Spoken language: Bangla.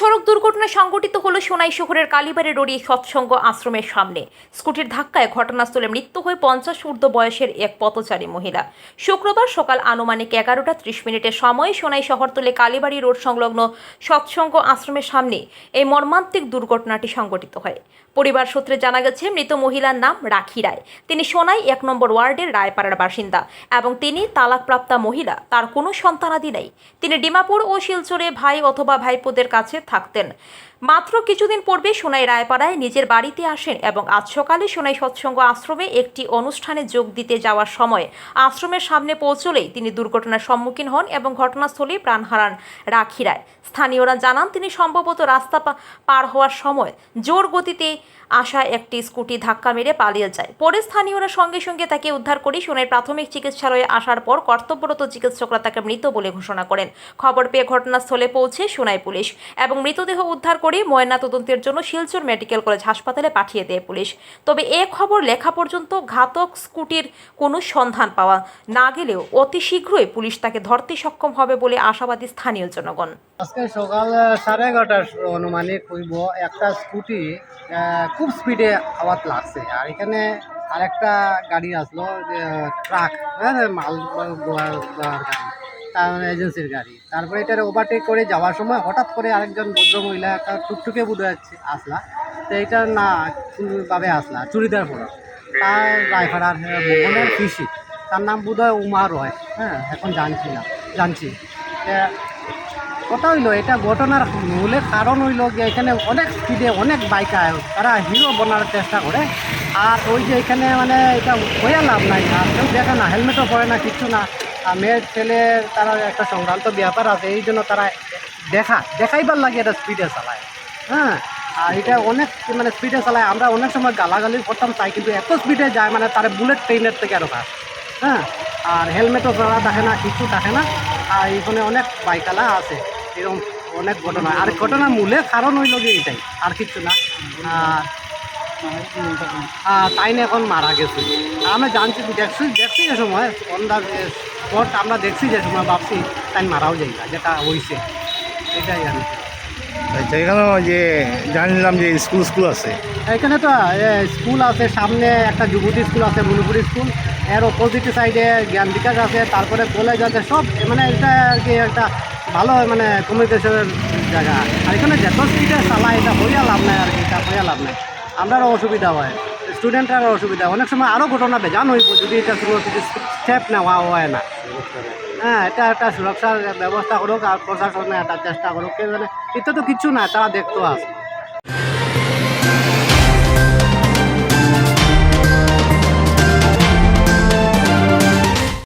সড়ক দুর্ঘটনা সংঘটিত হলো সোনাই শহরের কালীবাড়ি রোডে সৎসঙ্গ আশ্রমের সামনে। স্কুটির ধাক্কায় ঘটনাস্থলে মৃত্যু হয়ে পঞ্চাশ ঊর্ধ্ব বয়সের এক পথচারী মহিলা। শুক্রবার সকাল আনুমানিক এগারোটা ত্রিশ মিনিটের সময় সোনাই শহরতলে কালীবাড়ি রোড সংলগ্ন সৎসঙ্গ আশ্রমের সামনে এই মর্মান্তিক দুর্ঘটনাটি সংঘটিত হয়। পরিবার সূত্রে জানা গেছে, মৃত মহিলার নাম রাখি রায়। তিনি সোনাই এক নম্বর ওয়ার্ডের রায়পাড়ার বাসিন্দা এবং তিনি তালাকপ্রাপ্তা মহিলা, তার কোনো সন্তানাদি নেই। তিনি ডিমাপুর ও শিলচরে ভাই অথবা ভাইপোদের কাছে থাকতেন। মাত্র কিছুদিন পূর্বে সোনাই রায়পাড়ায় নিজের বাড়িতে আসেন এবং আজ সকালে সোনাই সৎসঙ্গ আশ্রমে একটি অনুষ্ঠানে যোগ দিতে যাওয়ার সময় আশ্রমের সামনে পৌঁছলেই তিনি দুর্ঘটনার সম্মুখীন হন এবং ঘটনাস্থলেই প্রাণ হারান রাখি রায়। স্থানীয়রা জানান, তিনি সম্ভবত রাস্তা পার হওয়ার সময় জোর গতিতে আসা একটি স্কুটি ধাক্কা মেরে পালিয়ে যায়। পরে স্থানীয়রা সঙ্গে সঙ্গে তাকে উদ্ধার করে সোনাই প্রাথমিক চিকিৎসালয়ে আসার পর কর্তব্যরত চিকিৎসকরা তাকে মৃত বলে ঘোষণা করেন। খবর পেয়ে ঘটনাস্থলে পৌঁছে সোনাই পুলিশ এবং মৃতদেহ উদ্ধার করে ময়না তদন্তের জন্য শিলচর মেডিকেল কলেজ হাসপাতালে পাঠিয়ে দেয় পুলিশ। তবে এ খবর লেখা পর্যন্ত ঘাতক স্কুটির কোনো সন্ধান পাওয়া না গেলেও অতি শীঘ্রই পুলিশ তাকে ধরতে সক্ষম হবে বলে আশাবাদী স্থানীয় জনগণ। আজকে সকাল সাড়ে এগারোটার অনুমানিক হইব, একটা স্কুটি খুব স্পিডে আওয়াজ লাগছে। আর এখানে আরেকটা গাড়ি আসলো ট্রাক হ্যাঁ মাল গাড়ি। এজেন্সির গাড়ি। তারপরে এটার ওভারটেক করে যাওয়ার সময় হঠাৎ করে আরেকজন ভদ্র মহিলা একটা টুকটুকে বুঝে যাচ্ছে আসলা। তো এইটার না কোনোভাবে আসলা চুড়িদার পড়ো তার ড্রাইভার মোহনের কৃষি তার নাম বোধহয় উমা রয়। হ্যাঁ এখন জানছি না, জানছি। কথা হইল, এটা ঘটনার মূলে কারণ হইল যে এখানে অনেক স্পিডে অনেক বাইক আয় তারা হিরো বানার চেষ্টা করে। আর ওই যে এখানে মানে এটা হয়ে লাভ নাই, আর কেউ দেখে না হেলমেটও পরে না, কিচ্ছু না। আর মেয়ের ছেলে, তারা একটা সংক্রান্ত ব্যাপার আছে, এই জন্য তারা দেখা, দেখাইবার লাগে এটা স্পিডে চালায়। হ্যাঁ? আর এটা অনেক মানে স্পিডে চালায়। আমরা অনেক সময় গালাগালি করতাম তাই, কিন্তু এত স্পিডে যায় মানে তার বুলেট ট্রেনের থেকে আরও কাজ হ্যাঁ? আর হেলমেটও পরা থাকে না, কিছু থাকে না। আর এখানে অনেক বাইকালা আছে, এরকম অনেক ঘটনা। আর ঘটনার মূলে কারণ হইল যে এটাই, আর কিছু না। আর আর তাই না এখন মারা গেছে। আমরা জানছি দেখছি দেখছি যে সময় অন্দাজ স্পট আমরা দেখছি যে সময় ভাবছি তাই মারাও যাই না যেটা হয়েছে এটাই আর আচ্ছা যে জানলাম যে স্কুল স্কুল আছে। এখানে তো স্কুল আছে সামনে একটা যুবতী স্কুল আছে মনুপুরি স্কুল। এর অপোজিট সাইডে জ্ঞান বিকাশ আছে তারপরে কলেজ আছে সব মানে এটা আর কি একটা ভালো মানে কমিউনিকেশনের জায়গা। আর এখানে যত স্পিডে চালায় এটা হইয়া লাভ নাই আর কি এটা হইয়া লাভ নাই। আমরারও অসুবিধা হয়। স্টুডেন্টেরও অসুবিধা অনেক সময় আরও ঘটনা বেজান হইব যদি এটা কোনো স্টেপ নেওয়া হয় না। হ্যাঁ এটা একটা সুরক্ষার ব্যবস্থা করুক আর প্রশাসনে একটা চেষ্টা করুক। মানে এটা তো কিছু না তারা দেখতে আছে